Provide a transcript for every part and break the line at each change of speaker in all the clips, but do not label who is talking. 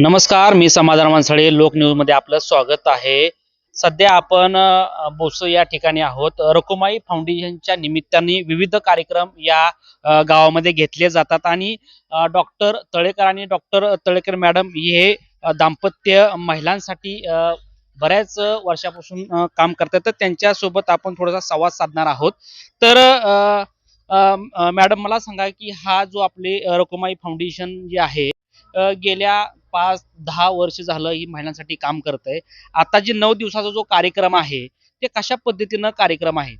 नमस्कार मी समाधान मानसाळे लोक न्यूजमध्ये आपलं स्वागत आहे. सध्या आपण बोस या ठिकाणी आहोत. रकुमाई फाउंडेशनच्या निमित्ताने विविध कार्यक्रम या गावामध्ये घेतले जातात आणि डॉक्टर तळेकर आणि डॉक्टर तळेकर मॅडम हे दाम्पत्य महिलांसाठी बऱ्याच वर्षापासून काम करतात. तर त्यांच्यासोबत आपण थोडासा संवाद साधणार आहोत. तर अ, मॅडम मला सांगा की हा जो आपले रकुमाई फाउंडेशन जे आहे गेल्या पाच दहा वर्ष झालं ही महिलांसाठी काम करत आहे आता जे नऊ दिवसाचा जो कार्यक्रम आहे ते कशा पद्धतीनं कार्यक्रम आहे?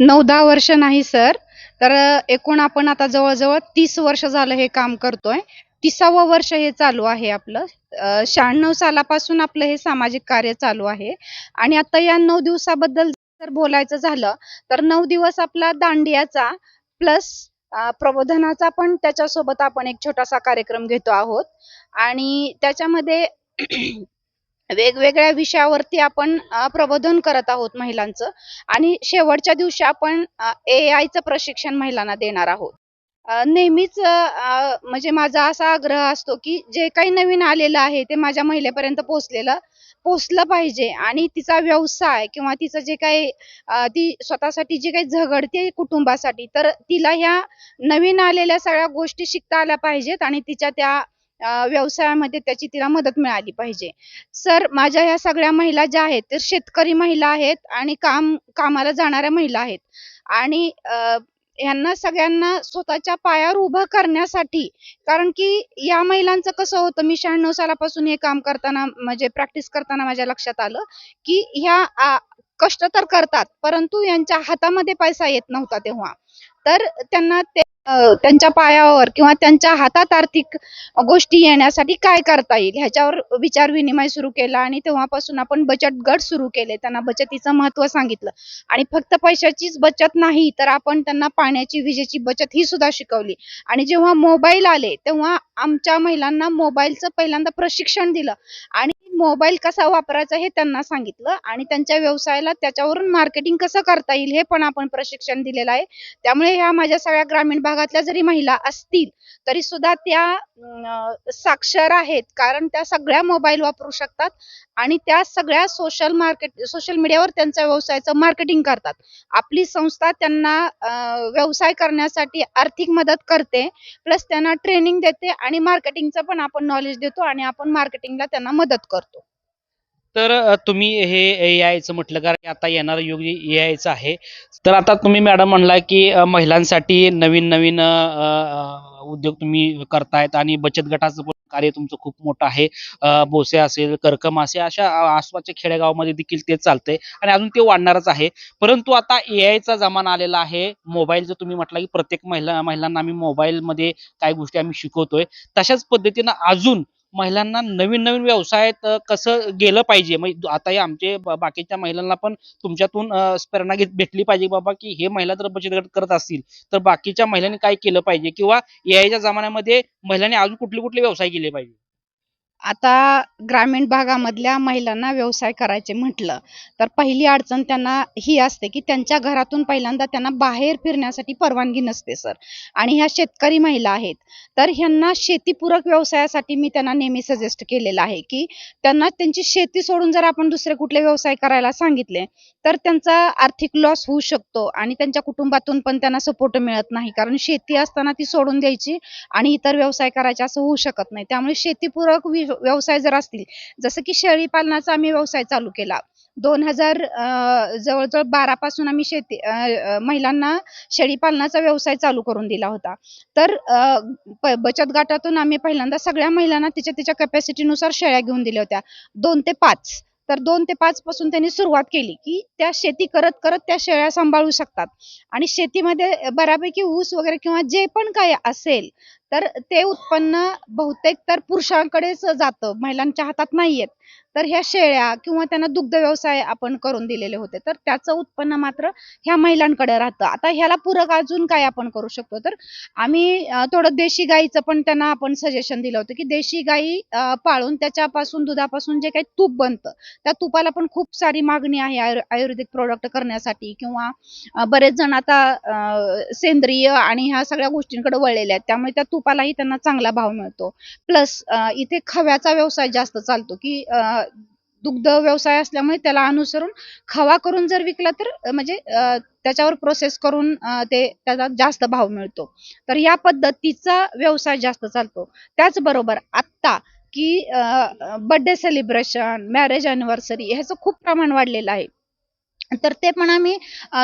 नऊ दहा वर्ष नाही सर. तर एकूण आपण आता जवळजवळ तीस वर्ष झालं हे काम करतोय. तिसावं वर्ष हे चालू आहे आपलं. शहाण्णव सालापासून आपलं हे सामाजिक कार्य चालू आहे. आणि आता या नऊ दिवसाबद्दल जर बोलायचं झालं तर नऊ दिवस आपला दांडियाचा प्लस प्रबोधनाचा पण त्याच्यासोबत आपण एक छोटासा कार्यक्रम घेतो आहोत. आणि त्याच्यामध्ये वेगवेगळ्या विषयावरती आपण प्रबोधन करत आहोत महिलांचं. आणि शेवटच्या दिवशी आपण ए आयचं प्रशिक्षण महिलांना देणार आहोत. नेहमीच अ, म्हणजे माझा असा आग्रह असतो की जे काही नवीन आलेलं आहे ते माझ्या महिलेपर्यंत पोहोचलेलं पोहोचलं पाहिजे. आणि तिचा व्यवसाय किंवा तिचं जे काही अ, ती स्वतःसाठी जे काही झगडते कुटुंबासाठी तर तिला ह्या नवीन आलेल्या सगळ्या गोष्टी शिकता आल्या पाहिजेत आणि तिच्या त्या अ, व्यवसायामध्ये त्याची तिला मदत मिळाली पाहिजे. सर माझ्या ह्या सगळ्या महिला ज्या आहेत त्या शेतकरी महिला आहेत आणि काम कामाला जाणाऱ्या महिला आहेत. आणि अ, यांना सगळ्यांना स्वतःच्या पायावर उभं करण्यासाठी. कारण की या महिलांचं कसं होतं मी शहाण्णव सालापासून हे काम करताना म्हणजे प्रॅक्टिस करताना माझ्या लक्षात आलं की ह्या कष्ट तर करतात परंतु यांच्या हातामध्ये पैसा येत नव्हता तेव्हा. तर त्यांना ते त्यांच्या पायावर किंवा त्यांच्या हातात आर्थिक गोष्टी येण्यासाठी काय करता येईल? ह्याच्यावर विचार विनिमय सुरू केला आणि तेव्हापासून आपण बचत गट सुरू केले. त्यांना बचतीचं महत्त्व सांगितलं. आणि फक्त पैशाचीच बचत नाही तर आपण त्यांना पाण्याची विजेची बचत ही सुद्धा शिकवली. आणि जेव्हा मोबाईल आले तेव्हा आमच्या महिलांना मोबाईलचं पहिल्यांदा प्रशिक्षण दिलं. आणि मोबाईल कसा वापरायचा हे त्यांना सांगितलं आणि त्यांच्या व्यवसायाला त्याच्यावरून मार्केटिंग कसं करता येईल हे पण आपण प्रशिक्षण दिलेलं आहे. त्यामुळे ह्या माझ्या सगळ्या ग्रामीण भागातल्या जरी महिला असतील तरी सुद्धा त्या साक्षर आहेत. कारण त्या सगळ्या मोबाईल वापरू शकतात. आणि त्या सगळ्या सोशल मार्केट सोशल मीडियावर त्यांच्या व्यवसायाचं मार्केटिंग करतात. आपली संस्था त्यांना व्यवसाय करण्यासाठी आर्थिक मदत करते प्लस त्यांना ट्रेनिंग देते आणि मार्केटिंगचं पण आपण नॉलेज देतो आणि आपण मार्केटिंगला त्यांना मदत करतो.
तर तुम्ही हे ए आयचं म्हटलं कारण आता येणारं युग ए आयचं आहे. तर आता तुम्ही मॅडम म्हणला की महिलांसाठी नवीन नवीन उद्योग तुम्ही करतायत आणि बचत गटाचं कार्य तुमचं खूप मोठं आहे. बोसे असेल करकम असे अशा आसपासच्या खेडेगावामध्ये देखील ते चालतंय आणि अजून ते वाढणारच आहे. परंतु आता ए आयचा जमाना आलेला आहे. मोबाईल जर तुम्ही म्हटलं की प्रत्येक महिला महिलांना आम्ही मोबाईलमध्ये काही गोष्टी आम्ही शिकवतोय तशाच पद्धतीनं अजून महिलांना नवीन नवीन व्यवसायात कसं गेलं पाहिजे? म्हणजे आता हे आमचे बाकीच्या महिलांना पण तुमच्यातून प्रेरणा घेत भेटली पाहिजे बाबा की हे महिला जर बचत गट करत असतील तर बाकीच्या महिलांनी काय केलं पाहिजे? किंवा याच्या जमान्यामध्ये महिलांनी अजून कुठले कुठले व्यवसाय केले पाहिजे?
आता ग्रामीण भागामधल्या महिलांना व्यवसाय करायचे म्हटलं तर पहिली अडचण त्यांना ही असते की त्यांच्या घरातून पहिल्यांदा त्यांना बाहेर फिरण्यासाठी परवानगी नसते सर. आणि ह्या शेतकरी महिला आहेत तर ह्यांना शेतीपूरक व्यवसायासाठी मी त्यांना नेहमी सजेस्ट केलेलं आहे की त्यांना त्यांची शेती सोडून जर आपण दुसरे कुठले व्यवसाय करायला सांगितले तर त्यांचा आर्थिक लॉस होऊ शकतो आणि त्यांच्या कुटुंबातून पण त्यांना सपोर्ट मिळत नाही कारण शेती असताना ती सोडून द्यायची आणि इतर व्यवसाय करायचे असं होऊ शकत नाही. त्यामुळे शेतीपूरक व्यवसाय जर असतील जसं की शेळी पालनाचा आम्ही व्यवसाय चालू केला. दोन हजार जवळजवळ बारा पासून आम्ही शेती महिलांना शेळी पालनाचा व्यवसाय चालू करून दिला होता. तर बचत गटातून आम्ही पहिल्यांदा सगळ्या महिलांना तिच्या तिच्या कॅपॅसिटीनुसार शेळ्या घेऊन दिल्या होत्या. दोन ते पाच. तर दोन ते पाच पासून त्यांनी सुरुवात केली की त्या शेती करत करत त्या शेळ्या सांभाळू शकतात. आणि शेतीमध्ये बऱ्यापैकी ऊस वगैरे किंवा जे पण काय असेल तर ते उत्पन्न बहुतेक तर पुरुषांकडेच जातं महिलांच्या हातात नाहीयेत. तर ह्या शेळ्या किंवा त्यांना दुग्ध व्यवसाय आपण करून दिलेले होते. तर त्याचं उत्पन्न मात्र ह्या महिलांकडे राहतं. आता ह्याला पूरक अजून काय आपण करू शकतो? तर आम्ही थोडं देशी गाईचं पण त्यांना आपण सजेशन दिलं होतं की देशी गाई पाळून त्याच्यापासून दुधापासून जे काही तूप बनतं त्या तुपाला पण खूप सारी मागणी आहे आयुर्वेदिक प्रोडक्ट करण्यासाठी किंवा बरेच जण आता सेंद्रिय आणि ह्या सगळ्या गोष्टींकडे वळलेले आहेत. त्यामुळे त्या तूप तुपालाही त्यांना चांगला भाव मिळतो. प्लस इथे खव्याचा व्यवसाय जास्त चालतो की दुग्ध व्यवसाय असल्यामुळे त्याला अनुसरून खवा करून जर विकला तर म्हणजे त्याच्यावर प्रोसेस करून ते त्याचा जास्त भाव मिळतो. तर या पद्धतीचा व्यवसाय जास्त चालतो. त्याचबरोबर आत्ता की बर्थडे सेलिब्रेशन मॅरेज अॅनिव्हर्सरी ह्याचं खूप प्रमाण वाढलेलं आहे. तर ते पण आम्ही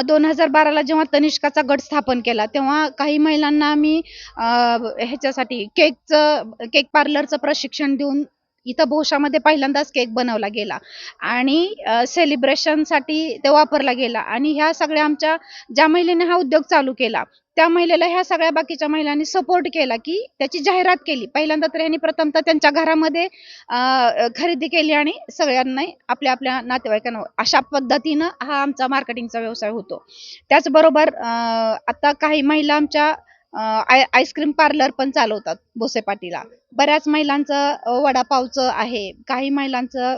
दोन हजार बाराला जेव्हा तनिष्काचा गट स्थापन केला तेव्हा काही महिलांना आम्ही ह्याच्यासाठी केकचं केक पार्लरचं प्रशिक्षण देऊन इथं भोशामध्ये पहिल्यांदाच केक बनवला गेला. आणि सेलिब्रेशनसाठी ते वापरला गेला. आणि ह्या सगळ्या आमच्या ज्या महिलेने हा उद्योग चालू केला त्या महिलेला ह्या सगळ्या बाकीच्या महिलांनी सपोर्ट केला की त्याची जाहिरात केली. पहिल्यांदा तर यांनी प्रथमतः त्यांच्या घरामध्ये खरेदी केली आणि सगळ्यांना आपल्या आपल्या नातेवाईकांना अशा पद्धतीनं हा आमचा मार्केटिंगचा व्यवसाय होतो. त्याचबरोबर आता काही महिला आमच्या आय आईस्क्रीम पार्लर पण चालवतात भोसे पाटीला. बऱ्याच महिलांचं वडापावचं आहे काही महिलांचं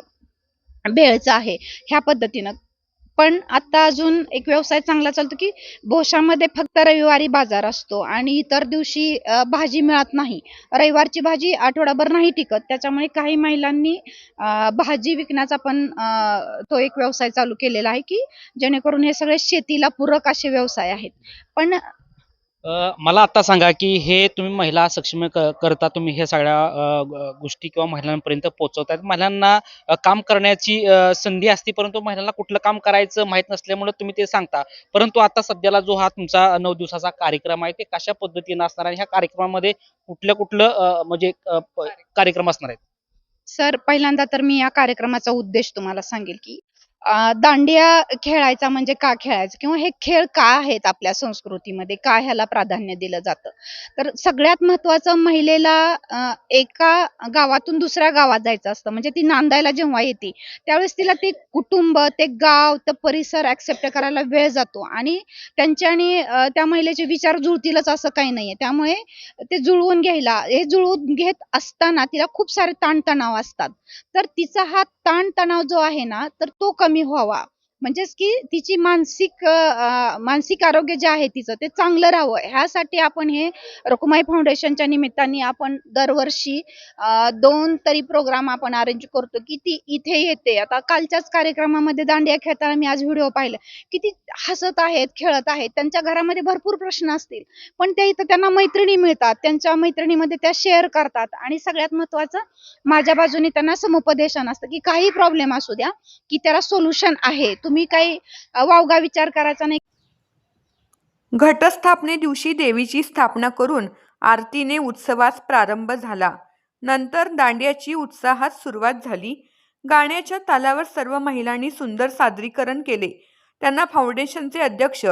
भेळचं आहे ह्या पद्धतीनं. पण आता अजून एक व्यवसाय चांगला चालतो की भोशामध्ये फक्त रविवारी बाजार असतो आणि इतर दिवशी भाजी मिळत नाही. रविवारची भाजी आठवडाभर नाही टिकत त्याच्यामुळे काही महिलांनी भाजी विकण्याचा पण तो एक व्यवसाय चालू केलेला आहे की जेणेकरून हे सगळे शेतीला पूरक असे व्यवसाय आहेत. पण
मला आता सांगा की हे तुम्ही महिला सक्षम करता तुम्ही हे सगळ्या गोष्टी किंवा महिलांपर्यंत पोहोचवतायत. महिलांना काम करण्याची संधी असते परंतु महिलांना कुठलं काम करायचं माहीत नसल्यामुळे तुम्ही ते सांगता. परंतु आता सध्याला जो हा तुमचा नऊ दिवसाचा कार्यक्रम आहे ते कशा पद्धतीने असणार आहे ह्या कार्यक्रमामध्ये कुठलं कुठलं म्हणजे कार्यक्रम असणार आहेत?
सर पहिल्यांदा तर मी या कार्यक्रमाचा उद्देश तुम्हाला सांगेल की दांडिया खेळायचा म्हणजे का खेळायचं? किंवा हे खेळ का आहेत आपल्या संस्कृतीमध्ये? का ह्याला प्राधान्य दिलं जातं? तर सगळ्यात महत्वाचं महिलेला एका गावातून दुसऱ्या गावात जायचं असतं. म्हणजे ती नांदायला जेव्हा येते त्यावेळेस तिला ते कुटुंब ते गाव ते परिसर ऍक्सेप्ट करायला वेळ जातो. आणि त्यांचे आणि त्या महिलेचे विचार जुळतीलच असं काही नाहीये. त्यामुळे ते जुळवून घ्यायला हे जुळवून घेत असताना तिला खूप सारे ताणतणाव असतात. तर तिचा हा ताणतणाव जो आहे ना तर तो कमी আসামি হওয়া। म्हणजेच की तिची मानसिक मानसिक आरोग्य जे आहे तिचं ते चांगलं राहावं. ह्यासाठी आपण हे रकुमाई फाउंडेशनच्या निमित्ताने आपण दरवर्षी दोन तरी प्रोग्राम आपण अरेंज करतो की ती इथे येते. आता कालच्याच कार्यक्रमामध्ये दांडिया खेळताना मी आज व्हिडिओ पाहिला. की ती हसत आहेत खेळत आहेत. त्यांच्या घरामध्ये भरपूर प्रश्न असतील. पण त्या इथं त्यांना मैत्रिणी मिळतात. त्यांच्या मैत्रिणीमध्ये त्या शेअर करतात. आणि सगळ्यात महत्वाचं माझ्या बाजूने त्यांना समुपदेशन असतं की काही प्रॉब्लेम असू द्या की त्याला सोल्युशन आहे. तुम्ही काही वावगा विचार करायचा नाही.
घटस्थापने दिवशी देवीची स्थापना करून आरतीने उत्सवास प्रारंभ झाला. नंतर दांडियाची उत्साहात सुरुवात झाली. गाण्याच्या तालावर सर्व महिलांनी सुंदर सादरीकरण केले. त्यांना फाउंडेशनचे अध्यक्ष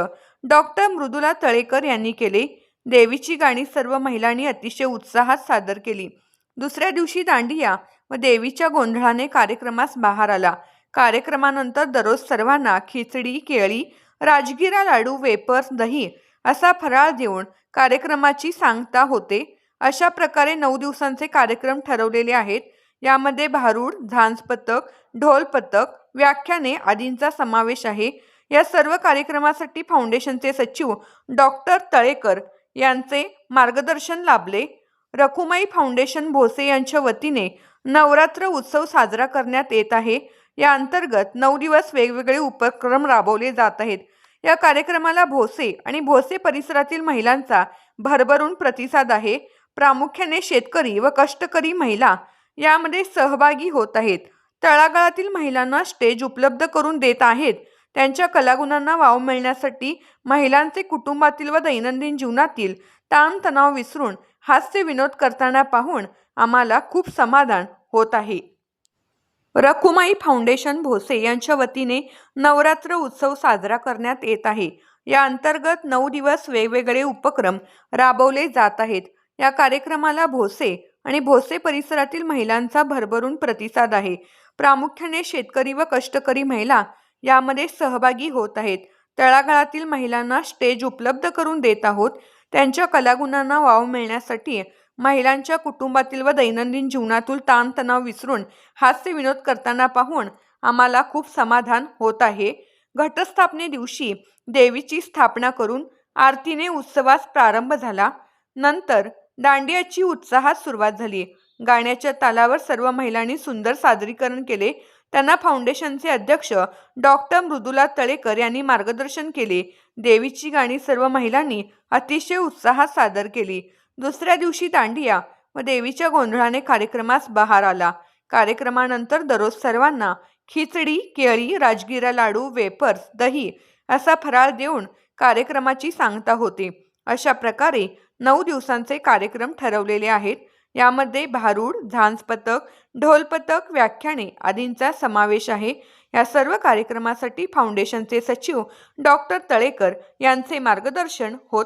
डॉक्टर मृदुला तळेकर यांनी केले. देवीची गाणी सर्व महिलांनी अतिशय उत्साहात सादर केली. दुसऱ्या दिवशी दांडिया व देवीच्या गोंधळाने कार्यक्रमास बहार आला. कार्यक्रमानंतर दररोज सर्वांना खिचडी केळी राजगिरा लाडू वेपर्स दही असा फराळ देऊन कार्यक्रमाची सांगता होते. अशा प्रकारे नऊ दिवसांचे कार्यक्रम ठरवलेले आहेत. यामध्ये भारूड झांज पथक ढोल पथक व्याख्याने आदींचा समावेश आहे. या सर्व कार्यक्रमासाठी फाउंडेशनचे सचिव डॉक्टर तळेकर यांचे मार्गदर्शन लाभले. रखुमाई फाउंडेशन भोसे यांच्या वतीने नवरात्र उत्सव साजरा करण्यात येत आहे. या अंतर्गत नऊ दिवस वेगवेगळे उपक्रम राबवले जात आहेत. या कार्यक्रमाला भोसे आणि भोसे परिसरातील महिलांचा भरभरून प्रतिसाद आहे. प्रामुख्याने शेतकरी व कष्टकरी महिला यामध्ये सहभागी होत आहेत. तळागाळातील महिलांना स्टेज उपलब्ध करून देत आहेत. त्यांच्या कलागुणांना वाव मिळण्यासाठी महिलांचे कुटुंबातील व दैनंदिन जीवनातील ताणतणाव विसरून हास्य विनोद करताना पाहून आम्हाला खूप समाधान होत आहे. रखुमाई फाउंडेशन भोसे यांच्या वतीने नवरात्र उत्सव साजरा करण्यात येत आहे. या अंतर्गत नऊ दिवस वेगवेगळे उपक्रम राबवले जात आहेत. या कार्यक्रमाला भोसे आणि भोसे परिसरातील महिलांचा भरभरून प्रतिसाद आहे. प्रामुख्याने शेतकरी व कष्टकरी महिला यामध्ये सहभागी होत आहेत. तळागाळातील महिलांना स्टेज उपलब्ध करून देत आहोत. त्यांच्या कलागुणांना वाव मिळण्यासाठी महिलांच्या कुटुंबातील व दैनंदिन जीवनातील ताणतणाव विसरून हास्य विनोद करताना पाहून आम्हाला खूप समाधान होत आहे. घटस्थापने दिवशी देवीची स्थापना करून आरतीने उत्सवास प्रारंभ झाला. नंतर दांडियाची उत्साहात सुरुवात झाली. गाण्याच्या तालावर सर्व महिलांनी सुंदर सादरीकरण केले. त्यांना फाउंडेशनचे अध्यक्ष डॉक्टर मृदुला तळेकर यांनी मार्गदर्शन केले. देवीची गाणी सर्व महिलांनी अतिशय उत्साहात सादर केली. दुसऱ्या दिवशी दांडिया व देवीच्या गोंधळाने कार्यक्रमास बहार आला. कार्यक्रमानंतर दररोज सर्वांना खिचडी केळी राजगिरा लाडू वेपर्स दही असा फराळ देऊन कार्यक्रमाची सांगता होते. अशा प्रकारे नऊ दिवसांचे कार्यक्रम ठरवलेले आहेत. यामध्ये भारूड झांज पथक ढोल पथक व्याख्याने आदींचा समावेश आहे. या सर्व कार्यक्रमासाठी फाउंडेशनचे सचिव डॉक्टर तळेकर यांचे मार्गदर्शन होत